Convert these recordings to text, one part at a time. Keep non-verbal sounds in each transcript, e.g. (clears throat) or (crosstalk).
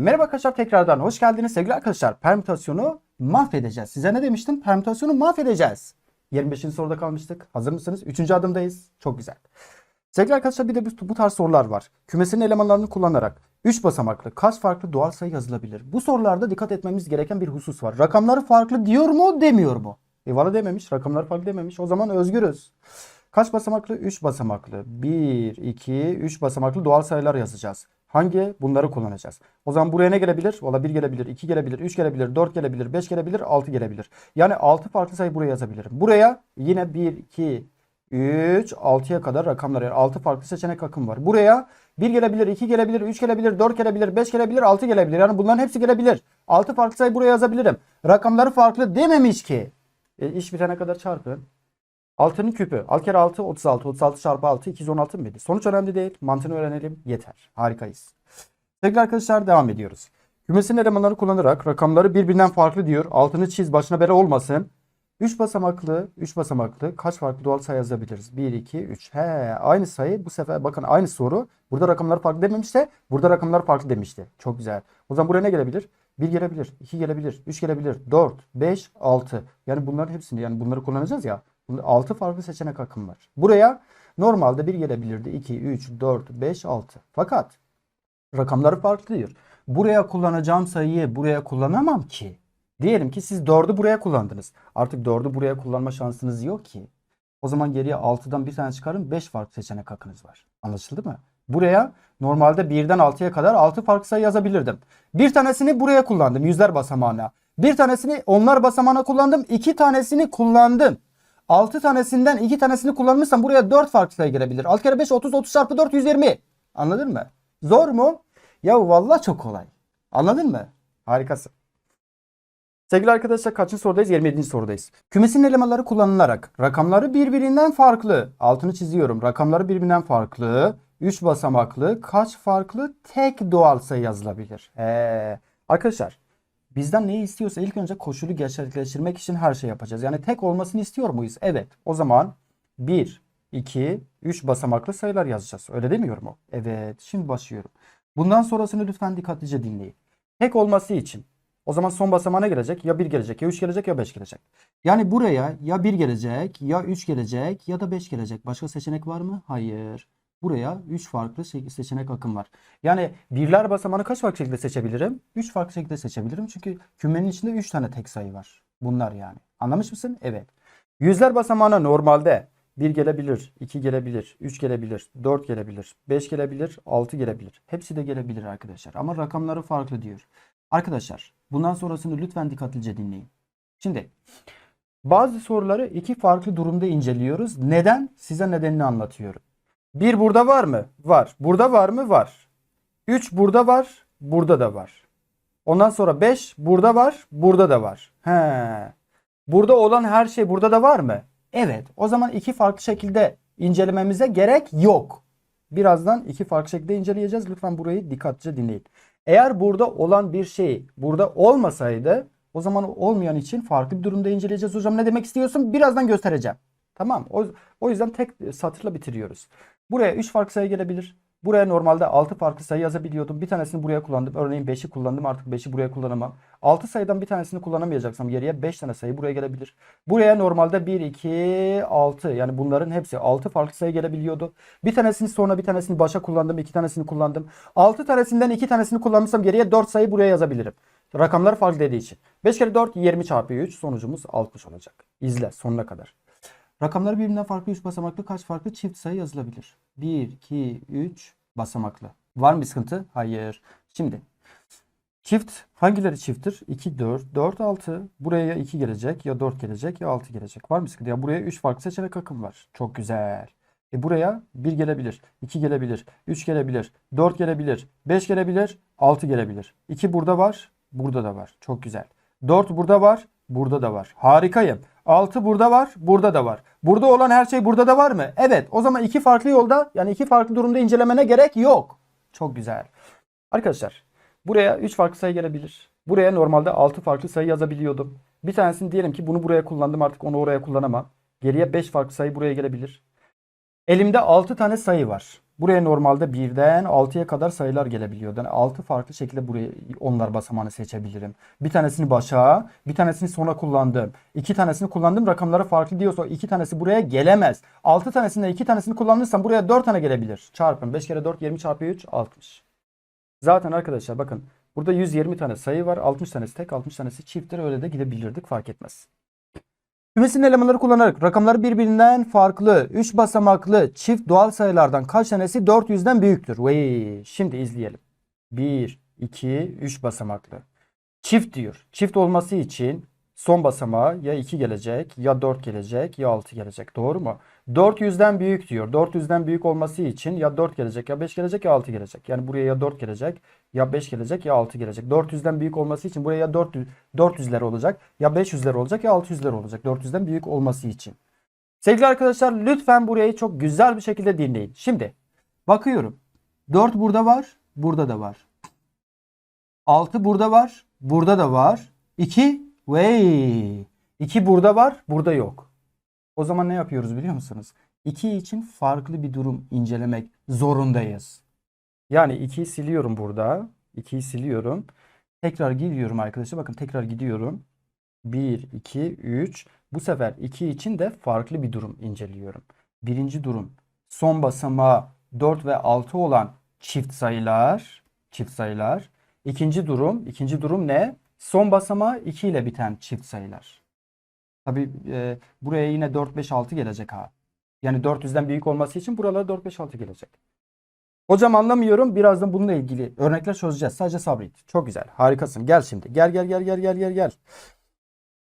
Merhaba arkadaşlar tekrardan hoş geldiniz sevgili arkadaşlar. Permütasyonu mahvedeceğiz. Size ne demiştim? Permütasyonu mahvedeceğiz. 25. soruda kalmıştık. Hazır mısınız? 3. adımdayız. Çok güzel. Sevgili arkadaşlar bir de bu, bu tarz sorular var. Kümesinin elemanlarını kullanarak 3 basamaklı kaç farklı doğal sayı yazılabilir? Bu sorularda dikkat etmemiz gereken bir husus var. Rakamları farklı diyor mu demiyor mu? E valla dememiş. Rakamları farklı dememiş. O zaman özgürüz. Kaç basamaklı? 3 basamaklı. 1, 2, 3 basamaklı doğal sayılar yazacağız. Hangi? Bunları kullanacağız. O zaman buraya ne gelebilir? Valla 1 gelebilir, 2 gelebilir, 3 gelebilir, 4 gelebilir, 5 gelebilir, 6 gelebilir. Yani 6 farklı sayı buraya yazabilirim. Buraya yine 1, 2, 3, 6'ya kadar rakamlar yani 6 farklı seçenek akım var. Buraya 1 gelebilir, 2 gelebilir, 3 gelebilir, 4 gelebilir, 5 gelebilir, 6 gelebilir. Yani bunların hepsi gelebilir. 6 farklı sayı buraya yazabilirim. Rakamları farklı dememiş ki. E, iş bitene kadar çarpın. 6'nın küpü. 6 kere 6 36. 36 çarpı 6 216 mıydı? Sonuç önemli değil. Mantığını öğrenelim. Yeter. Harikayız. Sevgili arkadaşlar devam ediyoruz. Kümesin elemanları kullanarak rakamları birbirinden farklı diyor. Altını çiz başına bere olmasın. 3 basamaklı, 3 basamaklı kaç farklı doğal sayı yazabiliriz? 1, 2, 3. He, aynı sayı bu sefer bakın aynı soru. Burada rakamlar farklı dememişse burada rakamlar farklı demişti. Çok güzel. O zaman buraya ne gelebilir? 1 gelebilir, 2 gelebilir, 3 gelebilir, 4, 5, 6. Yani bunların hepsini yani bunları kullanacağız ya. 6 farklı seçenek akım var. Buraya normalde 1 gelebilirdi. 2, 3, 4, 5, 6. Fakat rakamları farklı diyor. Buraya kullanacağım sayıyı buraya kullanamam ki. Diyelim ki siz 4'ü buraya kullandınız. Artık 4'ü buraya kullanma şansınız yok ki. O zaman geriye 6'dan bir tane çıkarın 5 farklı seçenek hakkınız var. Anlaşıldı mı? Buraya normalde 1'den 6'ya kadar 6 farklı sayı yazabilirdim. Bir tanesini buraya kullandım yüzler basamağına. Bir tanesini onlar basamağına kullandım. iki tanesini kullandım. 6 tanesinden 2 tanesini kullanmışsam buraya 4 farklı sayı girebilir. 6 kere 5 30 30 çarpı 4 120. Anladın mı? Zor mu? Ya vallahi çok kolay. Anladın mı? Harikasın. Sevgili arkadaşlar kaçıncı sorudayız? 27. sorudayız. Kümesin elemanları kullanılarak rakamları birbirinden farklı. Altını çiziyorum. Rakamları birbirinden farklı. 3 basamaklı kaç farklı tek doğal sayı yazılabilir? Ee, arkadaşlar bizden neyi istiyorsa ilk önce koşulu gerçekleştirmek için her şey yapacağız. Yani tek olmasını istiyor muyuz? Evet. O zaman 1, 2, 3 basamaklı sayılar yazacağız. Öyle demiyor mu? Evet. Şimdi başlıyorum. Bundan sonrasını lütfen dikkatlice dinleyin. Tek olması için o zaman son basamağına gelecek. Ya 1 gelecek, ya 3 gelecek, ya 5 gelecek. Yani buraya ya 1 gelecek, ya 3 gelecek, ya da 5 gelecek. Başka seçenek var mı? Hayır. Buraya 3 farklı se- seçenek akım var. Yani birler basamağını kaç farklı şekilde seçebilirim? 3 farklı şekilde seçebilirim. Çünkü kümenin içinde 3 tane tek sayı var. Bunlar yani. Anlamış mısın? Evet. Yüzler basamağına normalde 1 gelebilir, 2 gelebilir, 3 gelebilir, 4 gelebilir, 5 gelebilir, 6 gelebilir. Hepsi de gelebilir arkadaşlar. Ama rakamları farklı diyor. Arkadaşlar bundan sonrasını lütfen dikkatlice dinleyin. Şimdi bazı soruları iki farklı durumda inceliyoruz. Neden? Size nedenini anlatıyorum. Bir burada var mı? Var. Burada var mı? Var. 3 burada var. Burada da var. Ondan sonra 5 burada var. Burada da var. He. Burada olan her şey burada da var mı? Evet. O zaman iki farklı şekilde incelememize gerek yok. Birazdan iki farklı şekilde inceleyeceğiz. Lütfen burayı dikkatlice dinleyin. Eğer burada olan bir şey burada olmasaydı o zaman olmayan için farklı bir durumda inceleyeceğiz. Hocam ne demek istiyorsun? Birazdan göstereceğim. Tamam. O, o yüzden tek satırla bitiriyoruz. Buraya 3 farklı sayı gelebilir. Buraya normalde 6 farklı sayı yazabiliyordum. Bir tanesini buraya kullandım. Örneğin 5'i kullandım. Artık 5'i buraya kullanamam. 6 sayıdan bir tanesini kullanamayacaksam geriye 5 tane sayı buraya gelebilir. Buraya normalde 1, 2, 6 yani bunların hepsi 6 farklı sayı gelebiliyordu. Bir tanesini sonra bir tanesini başa kullandım. 2 tanesini kullandım. 6 tanesinden 2 tanesini kullanmışsam geriye 4 sayı buraya yazabilirim. Rakamlar farklı dediği için. 5 kere 4 20 çarpı 3 sonucumuz 60 olacak. İzle sonuna kadar. Rakamları birbirinden farklı 3 basamaklı kaç farklı çift sayı yazılabilir? 1, 2, 3 basamaklı. Var mı bir sıkıntı? Hayır. Şimdi çift hangileri çifttir? 2, 4, 4, 6. Buraya ya 2 gelecek ya 4 gelecek ya 6 gelecek. Var mı sıkıntı? Ya buraya 3 farklı seçenek akım var. Çok güzel. E buraya 1 gelebilir, 2 gelebilir, 3 gelebilir, 4 gelebilir, 5 gelebilir, 6 gelebilir. 2 burada var, burada da var. Çok güzel. 4 burada var, burada da var. Harikayım. 6 burada var, burada da var. Burada olan her şey burada da var mı? Evet. O zaman iki farklı yolda yani iki farklı durumda incelemene gerek yok. Çok güzel. Arkadaşlar buraya 3 farklı sayı gelebilir. Buraya normalde 6 farklı sayı yazabiliyordum. Bir tanesini diyelim ki bunu buraya kullandım artık onu oraya kullanamam. Geriye 5 farklı sayı buraya gelebilir. Elimde 6 tane sayı var. Buraya normalde 1'den 6'ya kadar sayılar gelebiliyor. Yani 6 farklı şekilde buraya onlar basamağını seçebilirim. Bir tanesini başa, bir tanesini sona kullandım. İki tanesini kullandım. Rakamları farklı diyorsa iki tanesi buraya gelemez. 6 tanesinde iki tanesini kullanırsam buraya 4 tane gelebilir. Çarpın. 5 kere 4 20 çarpı 3 60. Zaten arkadaşlar bakın burada 120 tane sayı var. 60 tanesi tek, 60 tanesi çifttir. Öyle de gidebilirdik fark etmez. Kümesin elemanları kullanarak rakamları birbirinden farklı 3 basamaklı çift doğal sayılardan kaç tanesi 400'den büyüktür? Vay, şimdi izleyelim. 1, 2, 3 basamaklı. Çift diyor. Çift olması için son basamağa ya 2 gelecek ya 4 gelecek ya 6 gelecek. Doğru mu? 400'den büyük diyor. 400'den büyük olması için ya 4 gelecek ya 5 gelecek ya 6 gelecek. Yani buraya ya 4 gelecek ya 5 gelecek ya 6 gelecek. 400'den büyük olması için buraya ya 400 400'ler olacak ya 500'ler olacak ya 600'ler olacak. 400'den büyük olması için. Sevgili arkadaşlar lütfen burayı çok güzel bir şekilde dinleyin. Şimdi bakıyorum. 4 burada var, burada da var. 6 burada var, burada da var. 2 vey. 2 burada var, burada yok. O zaman ne yapıyoruz biliyor musunuz? 2 için farklı bir durum incelemek zorundayız. Yani 2'yi siliyorum burada. 2'yi siliyorum. Tekrar gidiyorum arkadaşlar. Bakın tekrar gidiyorum. 1, 2, 3. Bu sefer 2 için de farklı bir durum inceliyorum. Birinci durum son basamağı 4 ve 6 olan çift sayılar. Çift sayılar. İkinci durum, ikinci durum ne? Son basamağı 2 ile biten çift sayılar. Tabi e, buraya yine 4, 5, 6 gelecek ha. Yani 400'den büyük olması için buralara 4, 5, 6 gelecek. Hocam anlamıyorum. Birazdan bununla ilgili örnekler çözeceğiz. Sadece sabret. Çok güzel. Harikasın. Gel şimdi. Gel gel gel gel gel gel gel.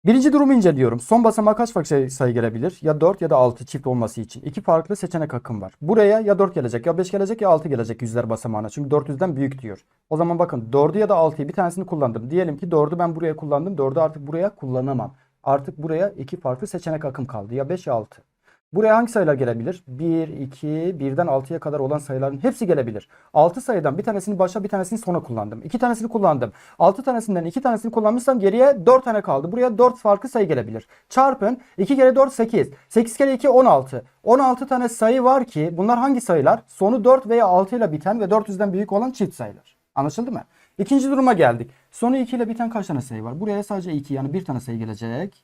Birinci durumu inceliyorum. Son basamağa kaç farklı sayı gelebilir? Ya 4 ya da 6 çift olması için. İki farklı seçenek hakkım var. Buraya ya 4 gelecek ya 5 gelecek ya 6 gelecek yüzler basamağına. Çünkü 400'den büyük diyor. O zaman bakın 4'ü ya da 6'yı bir tanesini kullandım. Diyelim ki 4'ü ben buraya kullandım. 4'ü artık buraya kullanamam. Artık buraya iki farklı seçenek hakkım kaldı. Ya 5 ya 6. Buraya hangi sayılar gelebilir? 1, 2, 1'den 6'ya kadar olan sayıların hepsi gelebilir. 6 sayıdan bir tanesini başa bir tanesini sona kullandım. 2 tanesini kullandım. 6 tanesinden 2 tanesini kullanmışsam geriye 4 tane kaldı. Buraya 4 farklı sayı gelebilir. Çarpın 2 kere 4 8. 8 kere 2 16. 16 tane sayı var ki bunlar hangi sayılar? Sonu 4 veya 6 ile biten ve 400'den büyük olan çift sayılar. Anlaşıldı mı? İkinci duruma geldik. Sonu 2 ile biten kaç tane sayı var? Buraya sadece 2 yani bir tane sayı gelecek.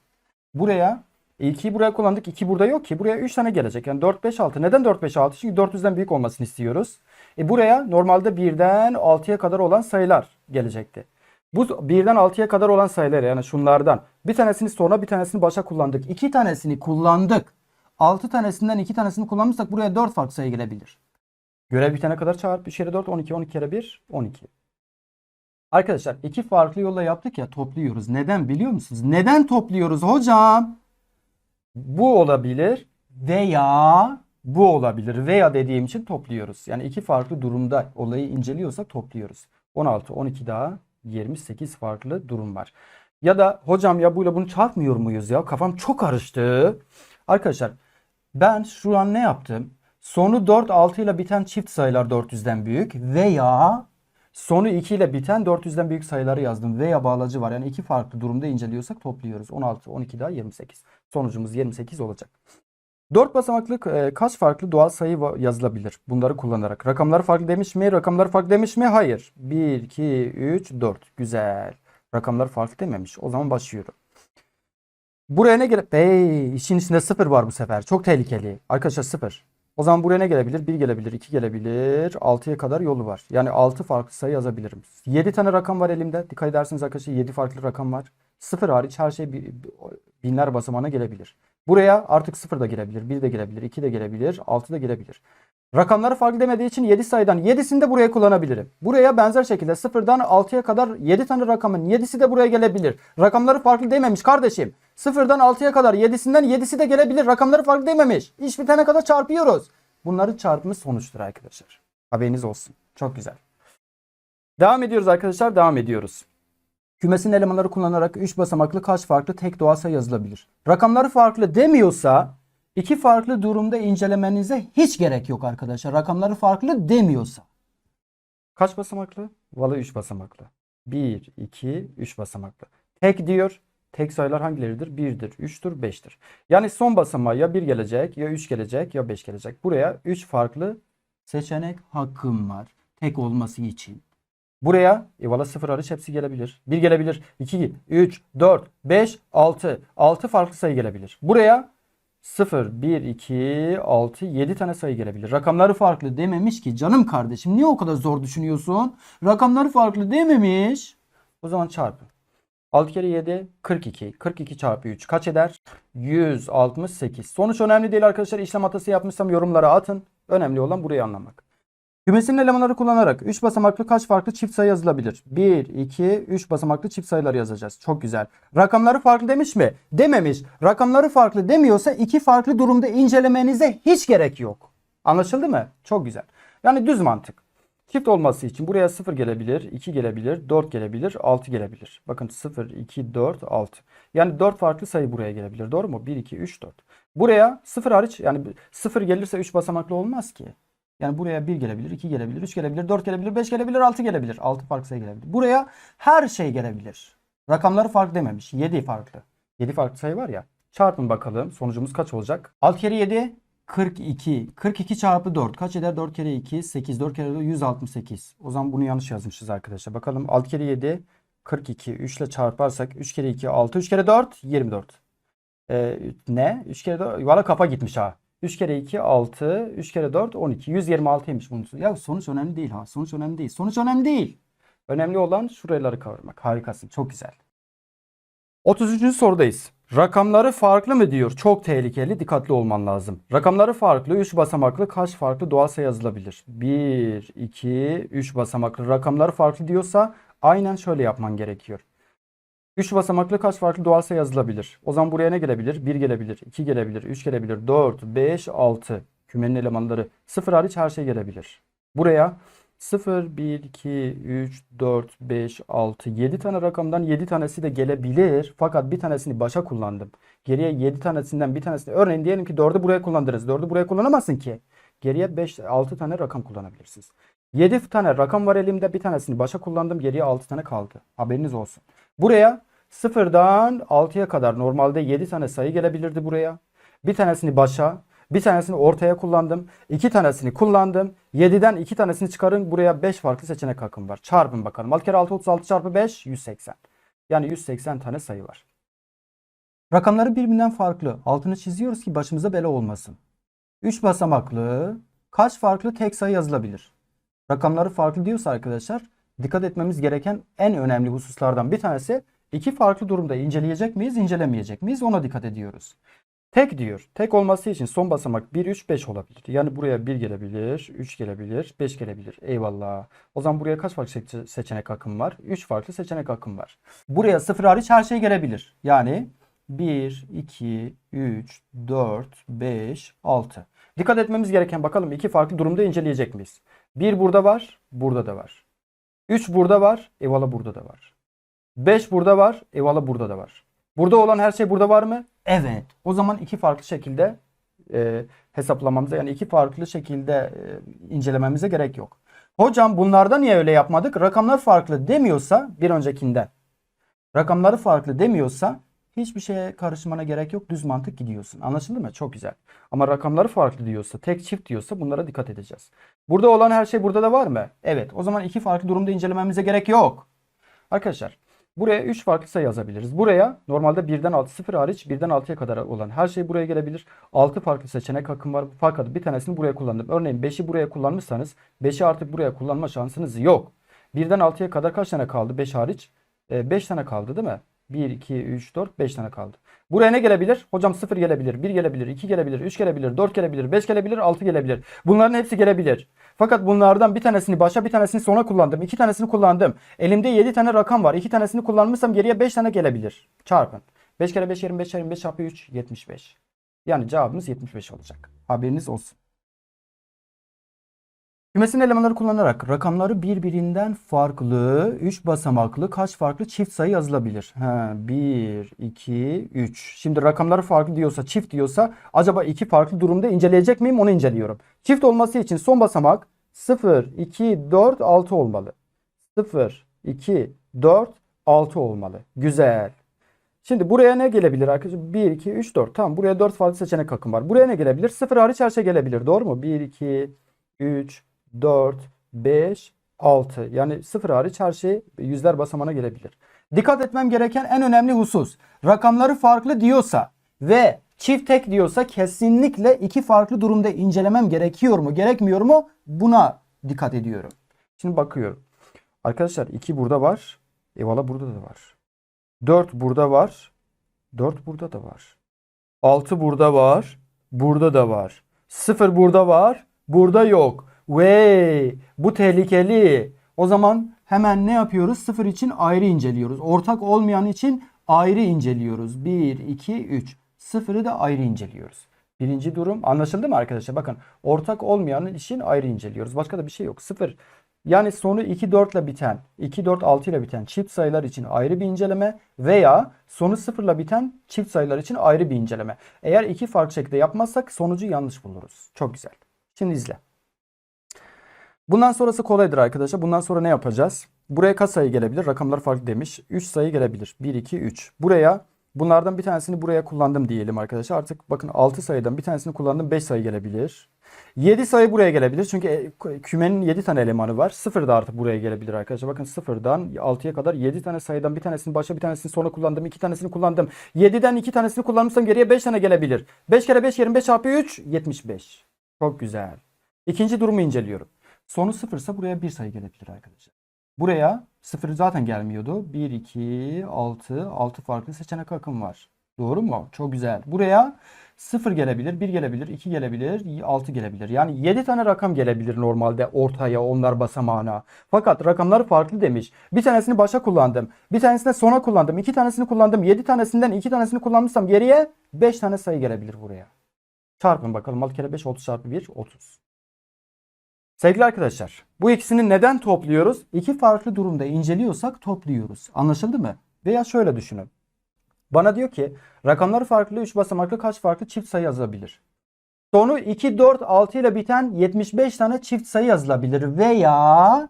Buraya 2'yi buraya kullandık. 2 burada yok ki. Buraya 3 tane gelecek. Yani 4, 5, 6. Neden 4, 5, 6? Çünkü 400'den büyük olmasını istiyoruz. E buraya normalde 1'den 6'ya kadar olan sayılar gelecekti. Bu 1'den 6'ya kadar olan sayılar yani şunlardan. Bir tanesini sonra bir tanesini başa kullandık. 2 tanesini kullandık. 6 tanesinden 2 tanesini kullanmışsak buraya 4 farklı sayı gelebilir. Görev bitene kadar çarp. 3 kere 4 12. 12 kere 1 12. Arkadaşlar iki farklı yolla yaptık ya topluyoruz. Neden biliyor musunuz? Neden topluyoruz hocam? Bu olabilir veya bu olabilir. Veya dediğim için topluyoruz. Yani iki farklı durumda olayı inceliyorsak topluyoruz. 16, 12 daha 28 farklı durum var. Ya da hocam ya buyla bunu çarpmıyor muyuz ya? Kafam çok karıştı. Arkadaşlar ben şu an ne yaptım? Sonu 4, 6 ile biten çift sayılar 400'den büyük veya sonu 2 ile biten 400'den büyük sayıları yazdım. Veya bağlacı var. Yani iki farklı durumda inceliyorsak topluyoruz. 16, 12 daha 28. Sonucumuz 28 olacak. 4 basamaklı e, kaç farklı doğal sayı yazılabilir bunları kullanarak? Rakamları farklı demiş mi? Rakamları farklı demiş mi? Hayır. 1, 2, 3, 4. Güzel. Rakamlar farklı dememiş. O zaman başlıyorum. Buraya ne gele... Hey, işin içinde 0 var bu sefer. Çok tehlikeli. Arkadaşlar 0. O zaman buraya ne gelebilir? 1 gelebilir, 2 gelebilir. 6'ya kadar yolu var. Yani 6 farklı sayı yazabilirim. 7 tane rakam var elimde. Dikkat ederseniz arkadaşlar 7 farklı rakam var. 0 hariç her şey bi- bi- binler basamağına gelebilir. Buraya artık 0 da girebilir, 1 de girebilir, 2 de girebilir, 6 da girebilir. Rakamları farklı demediği için 7 sayıdan 7'sini de buraya kullanabilirim. Buraya benzer şekilde 0'dan 6'ya kadar 7 tane rakamın 7'si de buraya gelebilir. Rakamları farklı dememiş kardeşim. 0'dan 6'ya kadar 7'sinden 7'si de gelebilir. Rakamları farklı dememiş. İş bitene kadar çarpıyoruz. Bunların çarpımı sonuçtur arkadaşlar. Haberiniz olsun. Çok güzel. Devam ediyoruz arkadaşlar. Devam ediyoruz. Kümesin elemanları kullanarak 3 basamaklı kaç farklı tek doğal sayı yazılabilir? Rakamları farklı demiyorsa iki farklı durumda incelemenize hiç gerek yok arkadaşlar. Rakamları farklı demiyorsa. Kaç basamaklı? Valla 3 basamaklı. 1, 2, 3 basamaklı. Tek diyor. tek sayılar hangileridir? 1'dir, 3'tür, 5'tir. Yani son basamağa ya 1 gelecek, ya 3 gelecek, ya 5 gelecek. Buraya 3 farklı seçenek hakkım var. Tek olması için. Buraya e valla 0 hariç hepsi gelebilir. 1 gelebilir, 2, 3, 4, 5, 6. 6 farklı sayı gelebilir. Buraya 0, 1, 2, 6, 7 tane sayı gelebilir. Rakamları farklı dememiş ki canım kardeşim. Niye o kadar zor düşünüyorsun? Rakamları farklı dememiş. O zaman çarpın. 6 kere 7 42. 42 çarpı 3 kaç eder? 168. Sonuç önemli değil arkadaşlar. İşlem hatası yapmışsam yorumlara atın. Önemli olan burayı anlamak. Kümesinin elemanları kullanarak 3 basamaklı kaç farklı çift sayı yazılabilir? 1, 2, 3 basamaklı çift sayılar yazacağız. Çok güzel. Rakamları farklı demiş mi? Dememiş. Rakamları farklı demiyorsa iki farklı durumda incelemenize hiç gerek yok. Anlaşıldı mı? Çok güzel. Yani düz mantık. Çift olması için buraya 0 gelebilir, 2 gelebilir, 4 gelebilir, 6 gelebilir. Bakın 0, 2, 4, 6. Yani 4 farklı sayı buraya gelebilir. Doğru mu? 1, 2, 3, 4. Buraya 0 hariç yani 0 gelirse 3 basamaklı olmaz ki. Yani buraya 1 gelebilir, 2 gelebilir, 3 gelebilir, 4 gelebilir, 5 gelebilir, 6 gelebilir. 6 farklı sayı gelebilir. Buraya her şey gelebilir. Rakamları farklı dememiş. 7 farklı. 7 farklı sayı var ya. Çarpın bakalım. Sonucumuz kaç olacak? 6 kere 7 42. 42 çarpı 4 kaç eder? 4 kere 2 8. 4 kere 4 168. O zaman bunu yanlış yazmışız arkadaşlar. Bakalım 6 kere 7 42. 3 ile çarparsak 3 kere 2 6. 3 kere 4 24. Ee, ne? 3 kere 4 valla kafa gitmiş ha. 3 kere 2 6. 3 kere 4 12. 126'ymış bunun. Ya sonuç önemli değil ha. Sonuç önemli değil. Sonuç önemli değil. Önemli olan şuraları kavramak. Harikasın. Çok güzel. 33. sorudayız. Rakamları farklı mı diyor? Çok tehlikeli. Dikkatli olman lazım. Rakamları farklı. 3 basamaklı kaç farklı doğal sayı yazılabilir? 1, 2, 3 basamaklı. Rakamları farklı diyorsa aynen şöyle yapman gerekiyor. 3 basamaklı kaç farklı doğal sayı yazılabilir? O zaman buraya ne gelebilir? 1 gelebilir, 2 gelebilir, 3 gelebilir, 4, 5, 6. Kümenin elemanları 0 hariç her şey gelebilir. Buraya 0, 1, 2, 3, 4, 5, 6, 7 tane rakamdan 7 tanesi de gelebilir. Fakat bir tanesini başa kullandım. Geriye 7 tanesinden bir tanesini örneğin diyelim ki 4'ü buraya kullandınız. 4'ü buraya kullanamazsın ki. Geriye 5, 6 tane rakam kullanabilirsiniz. 7 tane rakam var elimde. Bir tanesini başa kullandım. Geriye 6 tane kaldı. Haberiniz olsun. Buraya 0'dan 6'ya kadar normalde 7 tane sayı gelebilirdi buraya. Bir tanesini başa, bir tanesini ortaya kullandım. iki tanesini kullandım. 7'den 2 tanesini çıkarın. Buraya 5 farklı seçenek hakkım var. Çarpın bakalım. 6 kere 6 36 çarpı 5 180. Yani 180 tane sayı var. Rakamları birbirinden farklı. Altını çiziyoruz ki başımıza bela olmasın. 3 basamaklı kaç farklı tek sayı yazılabilir? Rakamları farklı diyorsa arkadaşlar dikkat etmemiz gereken en önemli hususlardan bir tanesi iki farklı durumda inceleyecek miyiz, incelemeyecek miyiz ona dikkat ediyoruz. Tek diyor. Tek olması için son basamak 1, 3, 5 olabilir. Yani buraya 1 gelebilir, 3 gelebilir, 5 gelebilir. Eyvallah. O zaman buraya kaç farklı seçe- seçenek hakkım var? 3 farklı seçenek hakkım var. Buraya 0 hariç her şey gelebilir. Yani 1, 2, 3, 4, 5, 6. Dikkat etmemiz gereken bakalım iki farklı durumda inceleyecek miyiz? 1 burada var, burada da var. 3 burada var, eyvallah burada da var. 5 burada var, eyvallah burada da var. Burada olan her şey burada var mı? Evet. O zaman iki farklı şekilde e, hesaplamamıza yani iki farklı şekilde e, incelememize gerek yok. Hocam bunlarda niye öyle yapmadık? Rakamlar farklı demiyorsa bir öncekinden. Rakamları farklı demiyorsa hiçbir şeye karışmana gerek yok. Düz mantık gidiyorsun. Anlaşıldı mı? Çok güzel. Ama rakamları farklı diyorsa, tek çift diyorsa bunlara dikkat edeceğiz. Burada olan her şey burada da var mı? Evet. O zaman iki farklı durumda incelememize gerek yok. Arkadaşlar buraya 3 farklı sayı yazabiliriz. Buraya normalde 1'den 6 0 hariç 1'den 6'ya kadar olan her şey buraya gelebilir. 6 farklı seçenek hakkım var. Fakat bir tanesini buraya kullandım. Örneğin 5'i buraya kullanmışsanız 5'i artık buraya kullanma şansınız yok. 1'den 6'ya kadar kaç tane kaldı 5 hariç? 5 tane kaldı değil mi? 1, 2, 3, 4, 5 tane kaldı. Buraya ne gelebilir? Hocam 0 gelebilir, 1 gelebilir, 2 gelebilir, 3 gelebilir, 4 gelebilir, 5 gelebilir, 6 gelebilir. Bunların hepsi gelebilir. Fakat bunlardan bir tanesini başa bir tanesini sona kullandım. 2 tanesini kullandım. Elimde 7 tane rakam var. 2 tanesini kullanmışsam geriye 5 tane gelebilir. Çarpın. 5 kere 5 25 25 çarpı 3 75. Yani cevabımız 75 olacak. Haberiniz olsun. Kümesin elemanları kullanarak rakamları birbirinden farklı 3 basamaklı kaç farklı çift sayı yazılabilir? Ha, 1, 2, 3. Şimdi rakamları farklı diyorsa çift diyorsa acaba iki farklı durumda inceleyecek miyim onu inceliyorum. Çift olması için son basamak 0, 2, 4, 6 olmalı. 0, 2, 4, 6 olmalı. Güzel. Şimdi buraya ne gelebilir arkadaşlar? 1, 2, 3, 4. Tamam buraya 4 farklı seçenek hakkım var. Buraya ne gelebilir? 0 hariç her şey gelebilir. Doğru mu? 1, 2, 3, 4, 5, 6. Yani 0 hariç her şey yüzler basamağına gelebilir. Dikkat etmem gereken en önemli husus. Rakamları farklı diyorsa ve çift tek diyorsa kesinlikle iki farklı durumda incelemem gerekiyor mu gerekmiyor mu buna dikkat ediyorum. Şimdi bakıyorum. Arkadaşlar 2 burada var. Eyvallah burada da var. 4 burada var. 4 burada da var. 6 burada var. Burada da var. 0 burada var. Burada yok. Vey, bu tehlikeli. O zaman hemen ne yapıyoruz? 0 için ayrı inceliyoruz. Ortak olmayan için ayrı inceliyoruz. 1, 2, 3. 0'ı da ayrı inceliyoruz. Birinci durum anlaşıldı mı arkadaşlar? Bakın ortak olmayanın için ayrı inceliyoruz. Başka da bir şey yok. 0 yani sonu 2 4 ile biten, 2 4 6 ile biten çift sayılar için ayrı bir inceleme veya sonu 0 ile biten çift sayılar için ayrı bir inceleme. Eğer iki farklı şekilde yapmazsak sonucu yanlış buluruz. Çok güzel. Şimdi izle. Bundan sonrası kolaydır arkadaşlar. Bundan sonra ne yapacağız? Buraya kaç sayı gelebilir? Rakamlar farklı demiş. 3 sayı gelebilir. 1, 2, 3. Buraya bunlardan bir tanesini buraya kullandım diyelim arkadaşlar. Artık bakın 6 sayıdan bir tanesini kullandım. 5 sayı gelebilir. 7 sayı buraya gelebilir. Çünkü e, kümenin 7 tane elemanı var. 0 da artık buraya gelebilir arkadaşlar. Bakın 0'dan 6'ya kadar 7 tane sayıdan bir tanesini başa bir tanesini sona kullandım. 2 tanesini kullandım. 7'den 2 tanesini kullanmışsam geriye 5 tane gelebilir. 5 kere 5 25 çarpı 3 75. Çok güzel. İkinci durumu inceliyorum. Sonu 0 ise buraya bir sayı gelebilir arkadaşlar. Buraya 0 zaten gelmiyordu. 1, 2, 6, 6 farklı seçenek akım var. Doğru mu? Çok güzel. Buraya 0 gelebilir, 1 gelebilir, 2 gelebilir, 6 gelebilir. Yani 7 tane rakam gelebilir normalde ortaya onlar basamağına. Fakat rakamları farklı demiş. Bir tanesini başa kullandım. Bir tanesini sona kullandım. 2 tanesini kullandım. 7 tanesinden 2 tanesini kullanmışsam geriye 5 tane sayı gelebilir buraya. Çarpın bakalım. 6 kere 5 30 çarpı 1 30. Sevgili arkadaşlar, bu ikisini neden topluyoruz? İki farklı durumda inceliyorsak topluyoruz. Anlaşıldı mı? Veya şöyle düşünün. Bana diyor ki rakamları farklı 3 basamaklı kaç farklı çift sayı yazılabilir? Sonu 2, 4, 6 ile biten 75 tane çift sayı yazılabilir veya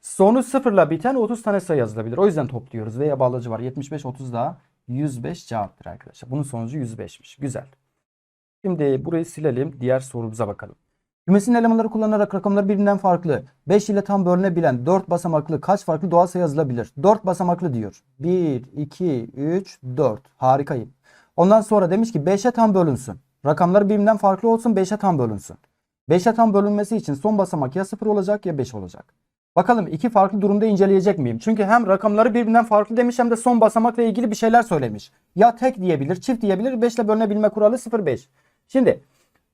sonu 0 ile biten 30 tane sayı yazılabilir. O yüzden topluyoruz. Veya bağlacı var. 75, 30 daha 105 cevaptır arkadaşlar. Bunun sonucu 105'miş. Güzel. Şimdi burayı silelim. Diğer sorumuza bakalım. Kümesin elemanları kullanarak rakamlar birbirinden farklı. 5 ile tam bölünebilen 4 basamaklı kaç farklı doğal sayı yazılabilir? 4 basamaklı diyor. 1, 2, 3, 4. Harikayım. Ondan sonra demiş ki 5'e tam bölünsün. Rakamlar birbirinden farklı olsun 5'e tam bölünsün. 5'e tam bölünmesi için son basamak ya 0 olacak ya 5 olacak. Bakalım iki farklı durumda inceleyecek miyim? Çünkü hem rakamları birbirinden farklı demiş hem de son basamakla ilgili bir şeyler söylemiş. Ya tek diyebilir, çift diyebilir, 5 ile bölünebilme kuralı 0-5. Şimdi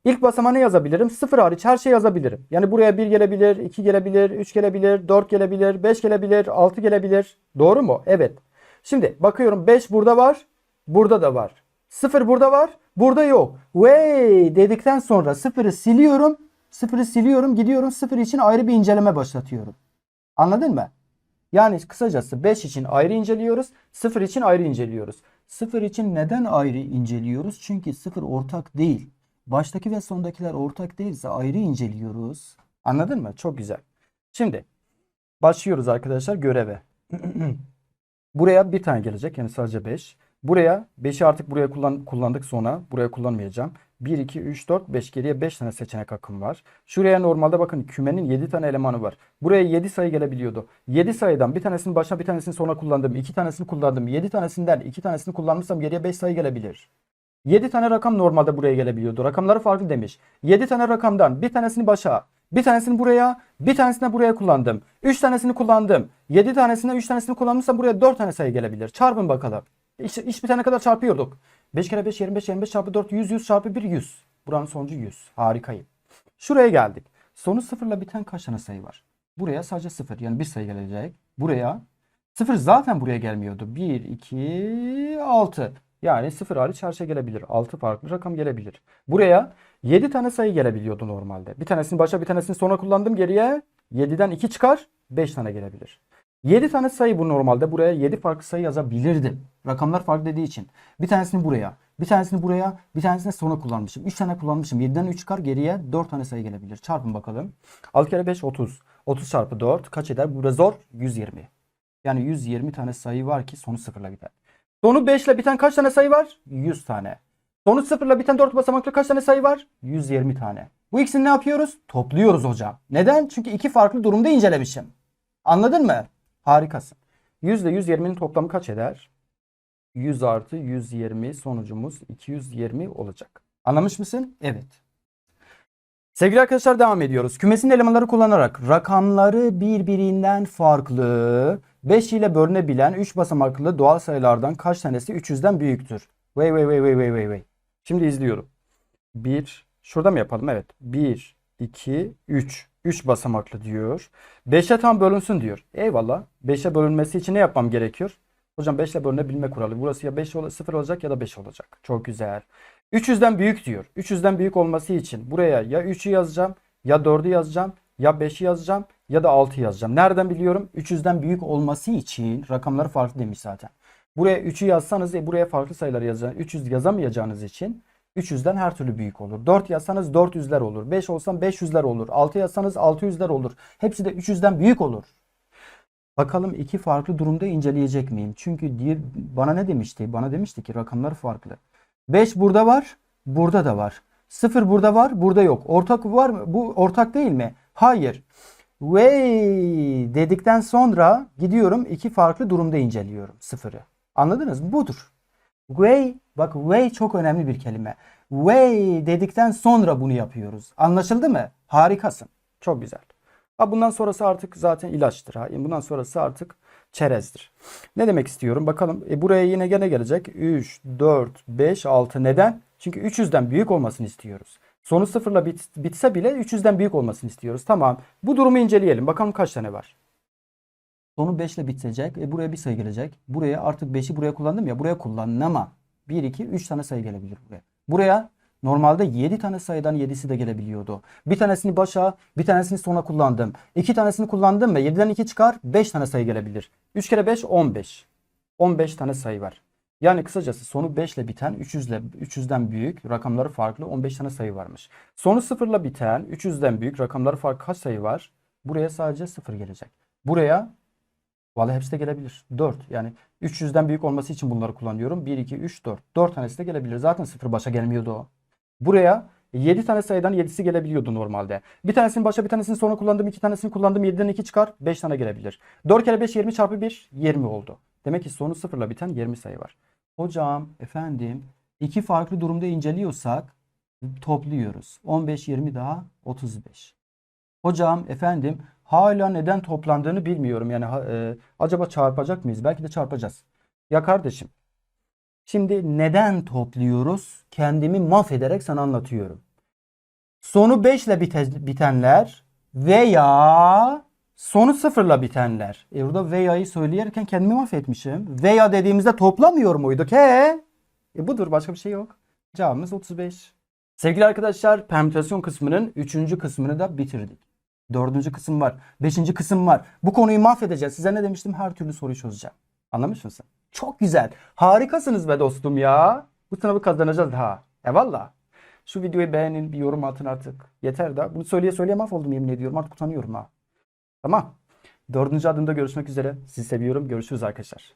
İlk basamağını yazabilirim. 0 hariç her şeyi yazabilirim. Yani buraya 1 gelebilir, 2 gelebilir, 3 gelebilir, 4 gelebilir, 5 gelebilir, 6 gelebilir. Doğru mu? Evet. Şimdi bakıyorum 5 burada var, burada da var. 0 burada var, burada yok. Wey dedikten sonra 0'ı siliyorum. 0'ı siliyorum, gidiyorum 0 için ayrı bir inceleme başlatıyorum. Anladın mı? Yani kısacası 5 için ayrı inceliyoruz, 0 için ayrı inceliyoruz. 0 için neden ayrı inceliyoruz? Çünkü 0 ortak değil. Baştaki ve sondakiler ortak değilse ayrı inceliyoruz. Anladın mı? Çok güzel. Şimdi başlıyoruz arkadaşlar göreve. (clears throat) Buraya bir tane gelecek yani sadece 5. Buraya 5'i artık buraya kullan, kullandık sonra buraya kullanmayacağım. 1, 2, 3, 4, 5 geriye 5 tane seçenek hakkım var. Şuraya normalde bakın kümenin 7 tane elemanı var. Buraya 7 sayı gelebiliyordu. 7 sayıdan bir tanesini başa bir tanesini sona kullandım. 2 tanesini kullandım. 7 tanesinden 2 tanesini kullanmışsam geriye 5 sayı gelebilir. 7 tane rakam normalde buraya gelebiliyordu. Rakamları farklı demiş. 7 tane rakamdan bir tanesini başa, bir tanesini buraya, bir tanesini buraya kullandım. 3 tanesini kullandım. 7 tanesine 3 tanesini kullanmışsam buraya 4 tane sayı gelebilir. Çarpın bakalım. İş, iş bitene kadar çarpıyorduk. 5 kere 5 25 25 çarpı 4 100 100 çarpı 1 100. Buranın sonucu 100. Harikayım. Şuraya geldik. Sonu sıfırla biten kaç tane sayı var? Buraya sadece 0 yani bir sayı gelecek. Buraya 0 zaten buraya gelmiyordu. 1 2 6. Yani 0 hariç her şey gelebilir. 6 farklı rakam gelebilir. Buraya 7 tane sayı gelebiliyordu normalde. Bir tanesini başa bir tanesini sona kullandım. Geriye 7'den 2 çıkar. 5 tane gelebilir. 7 tane sayı bu normalde. Buraya 7 farklı sayı yazabilirdim. Rakamlar farklı dediği için. Bir tanesini buraya, bir tanesini buraya, bir tanesini sona kullanmışım. 3 tane kullanmışım. 7'den 3 çıkar. Geriye 4 tane sayı gelebilir. Çarpın bakalım. 6 kere 5 30. 30 çarpı 4 kaç eder? Burada zor 120. Yani 120 tane sayı var ki sonu sıfırla gider. Sonu 5 ile biten kaç tane sayı var? 100 tane. Sonu 0 ile biten 4 basamaklı kaç tane sayı var? 120 tane. Bu ikisini ne yapıyoruz? Topluyoruz hocam. Neden? Çünkü iki farklı durumda incelemişim. Anladın mı? Harikasın. 100 ile 120'nin toplamı kaç eder? 100 artı 120 sonucumuz 220 olacak. Anlamış mısın? Evet. Sevgili arkadaşlar devam ediyoruz. Kümesin elemanları kullanarak rakamları birbirinden farklı 5 ile bölünebilen 3 basamaklı doğal sayılardan kaç tanesi 300'den büyüktür? Vay vay vay vay vay vay vay. Şimdi izliyorum. 1 şurada mı yapalım? Evet. 1 2 3 3 basamaklı diyor. 5'e tam bölünsün diyor. Eyvallah. 5'e bölünmesi için ne yapmam gerekiyor? Hocam 5 ile bölünebilme kuralı. Burası ya 5 ol 0 olacak ya da 5 olacak. Çok güzel. 300'den büyük diyor. 300'den büyük olması için buraya ya 3'ü yazacağım, ya 4'ü yazacağım, ya 5'i yazacağım ya da 6'yı yazacağım. Nereden biliyorum? 300'den büyük olması için rakamları farklı demiş zaten. Buraya 3'ü yazsanız e, buraya farklı sayılar yazacaksınız. 300 yazamayacağınız için 300'den her türlü büyük olur. 4 yazsanız 400'ler olur. 5 olsan 500'ler olur. 6 yazsanız 600'ler olur. Hepsi de 300'den büyük olur. Bakalım iki farklı durumda inceleyecek miyim? Çünkü diye bana ne demişti? Bana demişti ki rakamlar farklı. 5 burada var, burada da var. 0 burada var, burada yok. Ortak var mı? Bu ortak değil mi? Hayır. Way dedikten sonra gidiyorum iki farklı durumda inceliyorum sıfırı. Anladınız mı? Budur. Way, bak way çok önemli bir kelime. Way dedikten sonra bunu yapıyoruz. Anlaşıldı mı? Harikasın. Çok güzel. Ha bundan sonrası artık zaten ilaçtır. Ha. Bundan sonrası artık çerezdir. Ne demek istiyorum? Bakalım. E buraya yine gene gelecek. 3, 4, 5, 6. Neden? Çünkü 300'den büyük olmasını istiyoruz. Sonu sıfırla bit, bitse bile 300'den büyük olmasını istiyoruz. Tamam. Bu durumu inceleyelim. Bakalım kaç tane var. Sonu 5 ile bitecek. E buraya bir sayı gelecek. Buraya artık 5'i buraya kullandım ya. Buraya kullanın ama 1, 2, 3 tane sayı gelebilir buraya. Buraya normalde 7 tane sayıdan 7'si de gelebiliyordu. Bir tanesini başa, bir tanesini sona kullandım. 2 tanesini kullandım ve 7'den 2 çıkar 5 tane sayı gelebilir. 3 kere 5 15. 15 tane sayı var. Yani kısacası sonu 5 ile biten 300 ile 300'den büyük rakamları farklı 15 tane sayı varmış. Sonu 0 ile biten 300'den büyük rakamları farklı kaç sayı var? Buraya sadece 0 gelecek. Buraya Vallahi hepsi de gelebilir. 4 yani 300'den büyük olması için bunları kullanıyorum. 1, 2, 3, 4. 4 tanesi de gelebilir. Zaten 0 başa gelmiyordu o. Buraya 7 tane sayıdan 7'si gelebiliyordu normalde. Bir tanesini başa bir tanesini sonra kullandım. 2 tanesini kullandım. 7'den 2 çıkar. 5 tane gelebilir. 4 kere 5 20 çarpı 1 20 oldu. Demek ki sonu 0 ile biten 20 sayı var. Hocam efendim iki farklı durumda inceliyorsak topluyoruz. 15 20 daha 35. Hocam efendim hala neden toplandığını bilmiyorum. Yani e, acaba çarpacak mıyız? Belki de çarpacağız. Ya kardeşim şimdi neden topluyoruz? Kendimi mahvederek sana anlatıyorum. Sonu 5 ile bite- bitenler veya sonu 0 ile bitenler. E burada veya'yı söyleyerken kendimi mahvetmişim. Veya dediğimizde toplamıyor muyduk? He? E budur başka bir şey yok. Cevabımız 35. Sevgili arkadaşlar permütasyon kısmının 3. kısmını da bitirdik. Dördüncü kısım var. Beşinci kısım var. Bu konuyu mahvedeceğiz. Size ne demiştim? Her türlü soruyu çözeceğim. Anlamış mısın? Çok güzel. Harikasınız be dostum ya. Bu sınavı kazanacağız ha. Eyvallah. Şu videoyu beğenin, bir yorum atın artık. Yeter da. Bunu söyleye söyleye mahvoldum yemin ediyorum. Artık utanıyorum ha. Tamam. Dördüncü adımda görüşmek üzere. Sizi seviyorum. Görüşürüz arkadaşlar.